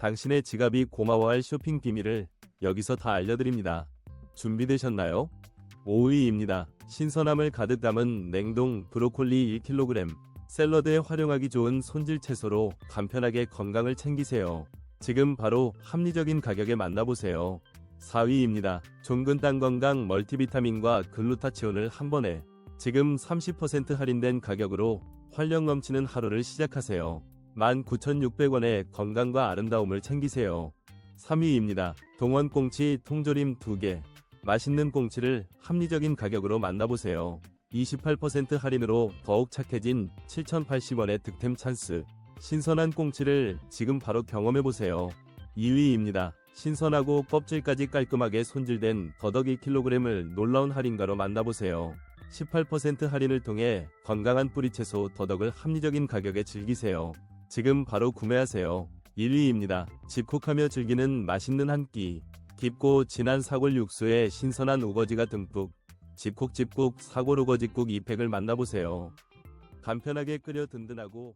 당신의 지갑이 고마워할 쇼핑 비밀을 여기서 다 알려드립니다. 준비되셨나요? 5위입니다. 신선함을 가득 담은 냉동 브로콜리 1kg. 샐러드에 활용하기 좋은 손질 채소로 간편하게 건강을 챙기세요. 지금 바로 합리적인 가격에 만나보세요. 4위입니다. 종근 땅 건강 멀티비타민과 글루타치온을 한 번에 지금 30% 할인된 가격으로 활력 넘치는 하루를 시작하세요. 19,600원에 건강과 아름다움을 챙기세요. 3위입니다. 동원 꽁치 통조림 2개. 맛있는 꽁치를 합리적인 가격으로 만나보세요. 28% 할인으로 더욱 착해진 7,080원의 득템 찬스. 신선한 꽁치를 지금 바로 경험해보세요. 2위입니다. 신선하고 껍질까지 깔끔하게 손질된 더덕 1kg을 놀라운 할인가로 만나보세요. 18% 할인을 통해 건강한 뿌리채소 더덕을 합리적인 가격에 즐기세요. 지금 바로 구매하세요. 1위입니다. 집콕하며 즐기는 맛있는 한 끼. 깊고 진한 사골 육수에 신선한 우거지가 듬뿍. 집콕집콕 사골 우거지국 2팩을 만나보세요. 간편하게 끓여 든든하고